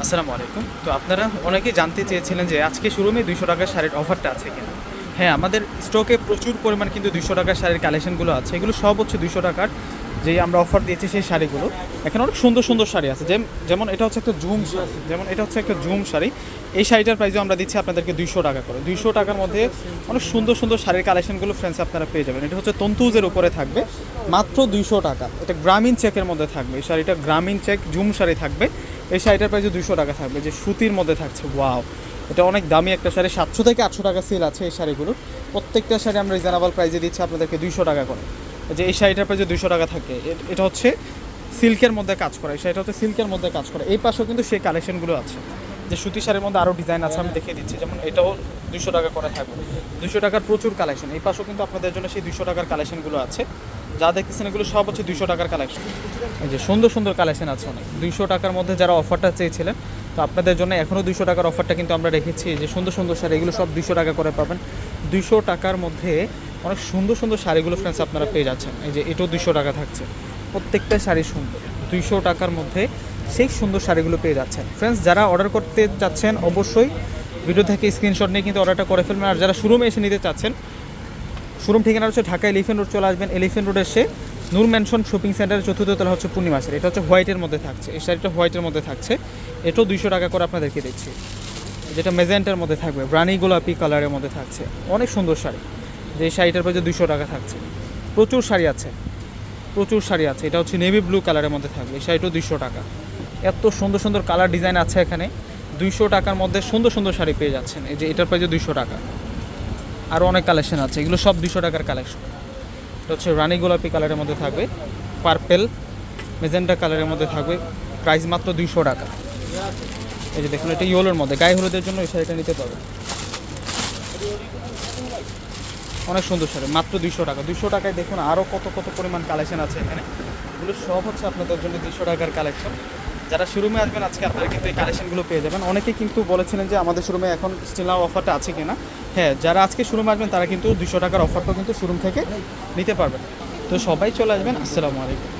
আসসালামু আলাইকুম। তো আপনারা অনেকেই জানতে চেয়েছিলেন যে আজকে শোরুমে দুইশো টাকার শাড়ির অফারটা আছে কিনা। হ্যাঁ আমাদের স্টকে প্রচুর পরিমাণ কিন্তু দুইশো টাকার শাড়ির কালেকশনগুলো আছে। এগুলো সব হচ্ছে দুইশো টাকার যেই আমরা অফার দিয়েছি সেই শাড়িগুলো। এখানে অনেক সুন্দর সুন্দর শাড়ি আছে। যেম- যেমন এটা হচ্ছে একটা জুম শাড়ি যেমন এটা হচ্ছে একটা জুম শাড়ি। এই শাড়িটার প্রাইসও আমরা দিচ্ছি আপনাদেরকে দুইশো টাকা করে। দুইশো টাকার মধ্যে অনেক সুন্দর সুন্দর শাড়ির কালেকশনগুলো ফ্রেন্ডস আপনারা পেয়ে যাবেন। এটা হচ্ছে তন্তুজের উপরে থাকবে। মাত্র দুইশো টাকা। এটা গ্রামীণ চেকের মধ্যে থাকবে। এই শাড়িটা গ্রামীণ চেক জুম শাড়ি থাকবে। এই শাড়িটার প্রাইসে দুশো টাকা থাকবে, যে সুতির মধ্যে থাকছে ওয়াও এটা অনেক দামি একটা শাড়ি, সাতশো থেকে আটশো টাকা সেল আছে এই শাড়িগুলোর। প্রত্যেকটা শাড়ি আমরা রিজনেবল প্রাইসে দিচ্ছি আপনাদেরকে দুইশো টাকা করে। যে এই শাড়িটার প্রাইসে দুশো টাকা থাকে এটা হচ্ছে সিল্কের মধ্যে কাজ করা, এই শাড়িটা হচ্ছে সিল্কের মধ্যে কাজ করে। এই পাশেও কিন্তু সেই কালেকশনগুলো আছে। যে সুতি শাড়ির মধ্যে আরও ডিজাইন আছে, আমি দেখিয়ে দিচ্ছি। যেমন এটাও দুশো টাকা করে থাকবে। দুশো টাকার প্রচুর কালেকশন এই পাশেও কিন্তু আপনাদের জন্য সেই দুশো টাকার কালেকশনগুলো আছে। যা দেখতেছেন এগুলো সব হচ্ছে দুশো টাকার কালেকশন এই যে সুন্দর সুন্দর কালেকশন আছে অনেক। দুইশো টাকার মধ্যে যারা অফারটা চেয়েছিলেন, তো আপনাদের জন্য এখনও দুইশো টাকার অফারটা কিন্তু আমরা রেখেছি। যে সুন্দর সুন্দর শাড়ি, এগুলো সব দুইশো টাকা করে পাবেন। দুইশো টাকার মধ্যে অনেক সুন্দর সুন্দর শাড়িগুলো ফ্রেন্ডস আপনারা পেয়ে যাচ্ছেন। এই যে এটাও দুইশো টাকা থাকছে। প্রত্যেকটা শাড়ি সুন্দর। দুইশো টাকার মধ্যে সেই সুন্দর শাড়িগুলো পেয়ে যাচ্ছেন। ফ্রেন্ডস যারা অর্ডার করতে চাচ্ছেন, অবশ্যই ভিডিও থেকে স্ক্রিনশট নিয়ে কিন্তু অর্ডারটা করে ফেলবেন। আর যারা শোরুমে এসে নিতে চাচ্ছেন শোরুম ঠিকানা হচ্ছে ঢাকা এলিফেন্ট রোড চলে আসবেন এলিফেন্ট রোড এসে নূর ম্যানশন শপিং সেন্টারের চতুর্থ তলা হচ্ছে পূর্ণিমা পূর্ণিমাসের এটা হচ্ছে হোয়াইটের মধ্যে থাকছে। এই শাড়িটা হোয়াইটের মধ্যে থাকছে। এটাও দুইশো টাকা করে আপনাদেরকে দিচ্ছি। যেটা মেজেন্টার মধ্যে থাকবে। ব্রানি গোলাপি কালারের মধ্যে থাকছে। অনেক সুন্দর শাড়ি। যে শাড়িটার প্রাইসে দুইশো টাকা থাকছে। প্রচুর শাড়ি আছে। প্রচুর শাড়ি আছে। এটা হচ্ছে নেভি ব্লু কালারের মধ্যে থাকবে। এই শাড়িটাও দুইশো টাকা। এত সুন্দর সুন্দর কালার ডিজাইন আছে এখানে। দুইশো টাকার মধ্যে সুন্দর সুন্দর শাড়ি পেয়ে যাচ্ছেন। এই যে এটার প্রাইসে দুইশো টাকা। আরও অনেক কালেকশন আছে। এগুলো সব দুশো টাকার কালেকশন এটা হচ্ছে রানী গোলাপি কালারের মধ্যে থাকবে। পার্পেল মেজেন্টা কালারের মধ্যে থাকবে। প্রাইস মাত্র দুইশো টাকা। এই যে দেখুন, এটা ইয়োলোর মধ্যে। গায়ে হলুদের জন্য এই শাড়িটা নিতে পারবে। অনেক সুন্দর শাড়ি, মাত্র দুইশো টাকা। দুইশো টাকায় দেখুন আরও কত কত পরিমাণ কালেকশন আছে এখানে। এগুলো সব হচ্ছে আপনাদের জন্য দুইশো টাকার কালেকশন যারা শোরুমে আসবেন, আজকে আপনারা কিন্তু এই কালেকশনগুলো পেয়ে যাবেন। অনেকে কিন্তু বলেছিলেন যে আমাদের শোরুমে এখন স্টিল অফারটা আছে কিনা। হ্যাঁ যারা আজকে শোরুমে আসবেন, তারা কিন্তু দুশো টাকার অফারটাও কিন্তু শোরুম থেকে নিতে পারবেন। তো সবাই চলে আসবেন। আসসালামু আলাইকুম।